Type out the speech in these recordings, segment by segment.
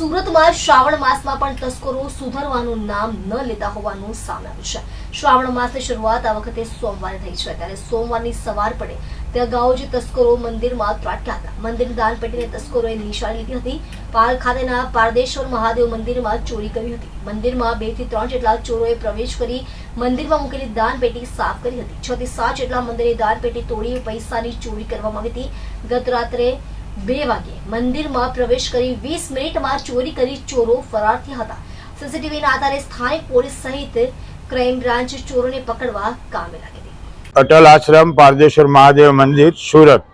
સુરતમાં શ્રાવણ માસમાં પણ તસ્કરો સુધરવાનું નામ ન લેતા હોવાનું સામે આવ્યું છે. શ્રાવણ માસની શરૂઆત આ વખતે સોમવારે થઈ છે. ત્યારે સોમવારની સવાર પડે તે અગાઉ જે તસ્કરો મંદિરમાં ત્રાટક્યા હતા. મંદિરની દાન પેટીને તસ્કરોએ નિશાની લીધી હતી. પાલ ખાતેના પારદેશ્વર મહાદેવ મંદિરમાં ચોરી કરી હતી. મંદિરમાં બેથી ત્રણ જેટલા ચોરોએ પ્રવેશ કરી મંદિરમાં મૂકેલી દાન પેટી સાફ કરી હતી. છ થી સાત જેટલા મંદિરે દાન પેટી તોડી પૈસાની ચોરી કરવામાં આવી હતી. ગત રાત્રે બે વાગે મંદિરમાં પ્રવેશ કરી વીસ મિનિટમાં ચોરી કરી ચોરો ફરાર થયા હતા સીસીટીવીના આધારે સ્થાનિક પોલીસ સહિત ક્રાઇમ બ્રાન્ચ ચોરોને પકડવા કામે લાગી હતી. અટલ આશ્રમ પારદેશ્વર મહાદેવ મંદિર સુરત.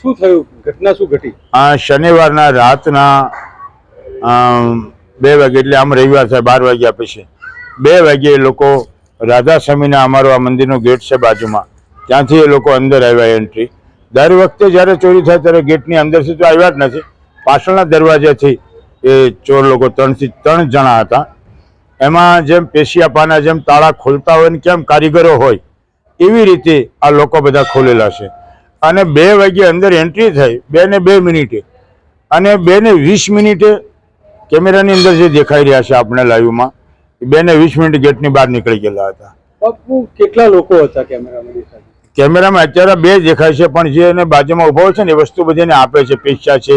શું થયું? ઘટના શું ઘટી? આ શનિવારના રાતના બે વાગે એટલે આમ રવિવાર થાય બાર વાગ્યા પછી. બે વાગે એ લોકો રાધા સ્વામીના અમારો આ મંદિરનો ગેટ છે બાજુમાં. ત્યાંથી એ લોકો અંદર આવ્યા એન્ટ્રી દર વખતે જ્યારે ચોરી થાય ત્યારે ગેટની અંદરથી તો આવ્યા જ નથી. પાછળના દરવાજાથી એ ચોર લોકો ત્રણથી ત્રણ જણા હતા. એમાં જેમ પેશિયાપાના જેમ તાળા ખોલતા હોય ને કેમ કારીગરો હોય, એવી રીતે આ લોકો બધા ખોલેલા છે. અને બે વાગે અંદર એન્ટ્રી થઈ, બે ને બે મિનિટે. અને બે ને વીસ મિનિટે કેમેરાની અંદર જે દેખાઈ રહ્યા છે આપણે લાઈવમાં બે ને વીસ મિનિટ ગેટની બહાર નીકળી ગયેલા હતા. કેટલા લોકો હતા કેમેરામાં દેખાય કેમેરામાં અત્યારે બે દેખાય છે પણ જે એને બાજુમાં ઊભો છે ને એ વસ્તુ બધી એને આપે છે પીસા છે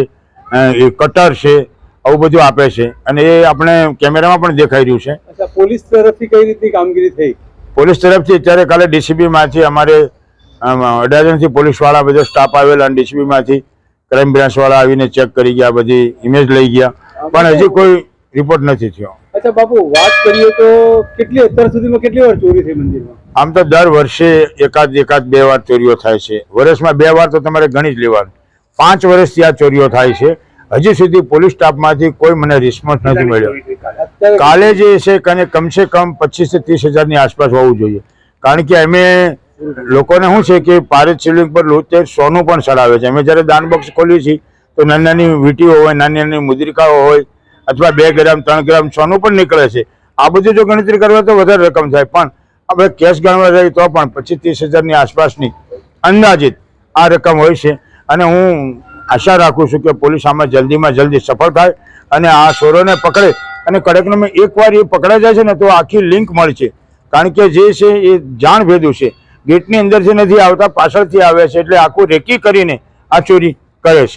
એ કટર છે આવું બધું આપે છે. અને એ આપણે કેમેરામાં પણ દેખાઈ રહ્યું છે. પોલીસ તરફથી કઈ રીતની કામગીરી થઈ? પોલીસ તરફથી અત્યારે કાલે ડીસીબીમાંથી અમારે અમ, અડાજણથી પોલીસવાળા બધો સ્ટાફ આવેલા અને ડીસીબી માંથી ક્રાઇમ બ્રાન્ચવાળા આવીને ચેક કરી ગયા બધી ઇમેજ લઈ ગયા. પણ હજી કોઈ રિપોર્ટ નથી થયો. અચ્છા બાપુ વાત કરીએ તો કેટલી અત્યાર સુધીમાં કેટલી વાર ચોરી થઈ મંદિરમાં? આમ તો દર વર્ષે એકાદ એકાદ બે વાર ચોરીઓ થાય છે. વર્ષમાં બે વાર તો તમારે ગણી જ લેવાનું. પાંચ વર્ષથી આ ચોરીઓ થાય છે. હજી સુધી પોલીસ સ્ટાફમાંથી કોઈ મને રિસ્પોન્સ નથી મળ્યો. કાલે જે છે કને કમસે કમ પચીસથી ત્રીસ હજારની આસપાસ હોવું જોઈએ. કારણ કે અમે લોકોને શું છે કે પારેજ શિવલિંગ પર લોચે સોનું પણ ચડાવે છે. અમે જ્યારે દાન બોક્સ ખોલીએ છીએ તો નાની નાની વીંટીઓ હોય નાની નાની મુદ્રિકાઓ હોય અથવા બે ગ્રામ ત્રણ ગ્રામ સોનું પણ નીકળે છે. આ બધું જો ગણતરી કરવા તો વધારે રકમ થાય. પણ આપણે કેશ ગણવા જઈએ તો પણ પચીસ ત્રીસ હજારની આસપાસની અંદાજિત આ રકમ હોય છે. અને હું આશા રાખું છું કે પોલીસ આમાં જલ્દીમાં જલ્દી સફળ થાય અને આ ચોરોને પકડે અને કડકનામે એકવાર એ પકડાઈ જાય છે ને તો આખી લિંક મળશે કારણ કે જે છે એ જાણ ભેદું છે. ગેટની અંદરથી નથી આવતા, પાછળથી આવે છે એટલે આખું રેકી કરીને આ ચોરી કરે છે.